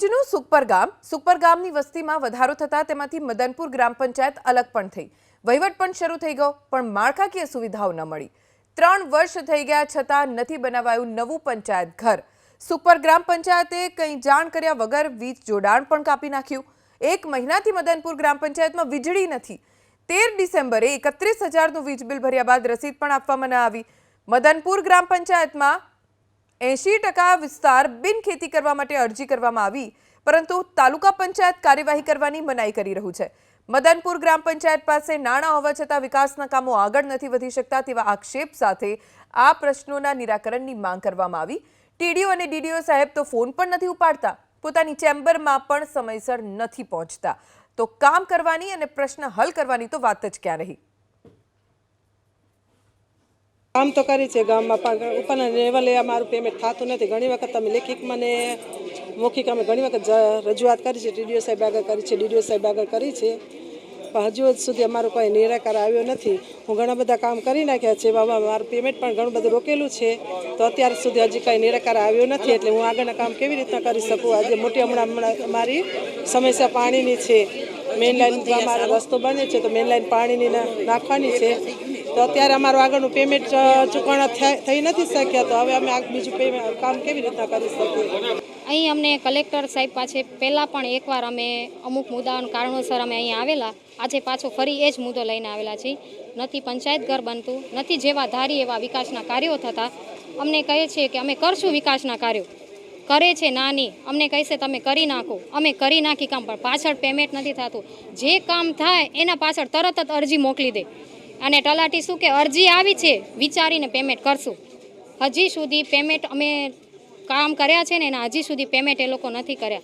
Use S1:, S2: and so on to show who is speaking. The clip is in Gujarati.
S1: ભરૂચનું સુખપર ગામ સુખપર ગામની વસ્તીમાં વધારો થતાં તેમાંથી મદનપુર ગ્રામ પંચાયત અલગ પણ થઈ. વહીવટ પણ શરૂ થઈ ગયો, પણ માળખાકીય સુવિધાઓ ન મળી. ત્રણ વર્ષ થઈ ગયા છતાં નથી બનાવાયું નવું પંચાયત ઘર. સુખપર ગ્રામ પંચાયતે કંઈ જાણ કર્યા વગર વીજ જોડાણ પણ કાપી નાખ્યું. એક મહિનાથી મદનપુર ગ્રામ પંચાયતમાં વીજળી નથી. તેર ડિસેમ્બરે એકત્રીસ હજારનું વીજ બિલ ભર્યા બાદ રસીદ પણ આપવામાં ન આવી. મદનપુર ગ્રામ પંચાયતમાં એંશી ટકા વિસ્તાર બિન ખેતી કરવા માટે અરજી કરવામાં આવી, પરંતુ તાલુકા પંચાયત કાર્યવાહી કરવાની મનાઈ કરી રહ્યું છે. મદનપુર ગ્રામ પંચાયત પાસે નાણાં હોવા છતાં વિકાસના કામો આગળ નથી વધી શકતા તેવા આક્ષેપ સાથે આ પ્રશ્નોના નિરાકરણની માંગ કરવામાં આવી. ટીડીઓ અને ડીડીઓ સાહેબ તો ફોન પણ નથી ઉપાડતા, પોતાની ચેમ્બરમાં પણ સમયસર નથી પહોંચતા. તો કામ કરવાની અને પ્રશ્ન હલ કરવાની તો વાત જ ક્યાં રહી?
S2: કામ તો કરી છે ગામમાં પણ ઉપરના લેવલે અમારું પેમેન્ટ થતું નથી. ઘણી વખત અમે લેખિતમાં ને મૌખિક અમે ઘણી વખત રજૂઆત કરી છે. ડીડીઓ સાહેબ આગળ કરી છે ડીડીઓ સાહેબ આગળ કરી છે. પણ હજુ સુધી અમારું કોઈ નિરાકાર આવ્યો નથી. હું ઘણા બધા કામ કરી નાખ્યા છે બાબા મારું પેમેન્ટ પણ ઘણું બધું રોકેલું છે. તો અત્યાર સુધી હજી કાંઈ નિરાકાર આવ્યો નથી એટલે હું આગળના કામ કેવી રીતના કરી શકું? આજે મોટી હમણાં હમણાં મારી સમસ્યા પાણીની છે. મેઇન લાઈન મારો રસ્તો બને છે તો મેઇન લાઇન પાણીની નાખવાની છે. તો અત્યારે અમારું આગળનું પેમેન્ટ ચૂકવણા થઈ નથી શક્યા તો હવે અમે બીજું પેમેન્ટ કામ કેવી રીતના કરી શકીએ?
S3: અહીં અમને કલેક્ટર સાહેબ પાસે પહેલાં પણ એકવાર અમે અમુક મુદ્દાઓના કારણોસર અમે અહીં આવેલા. આજે પાછો ફરી એ જ મુદ્દો લઈને આવેલા છીએ. નથી પંચાયત ઘર બનતું, નથી જેવા ધારી એવા વિકાસના કાર્યો થતા. અમને કહે છે કે અમે કરશું વિકાસના કાર્યો. કરે છે નાની. અમને કહેશે તમે કરી નાખો. અમે કરી નાખી કામ, પણ પાછળ પેમેન્ટ નથી થતું. જે કામ થાય એના પાછળ તરત જ અરજી મોકલી દે. અને તલાટી શું કે અરજી આવી છે, વિચારીને પેમેન્ટ કરશું. હજી સુધી પેમેન્ટ અમે કામ કર્યા છે ને, એના હજી સુધી પેમેન્ટ એ લોકો નથી કર્યા.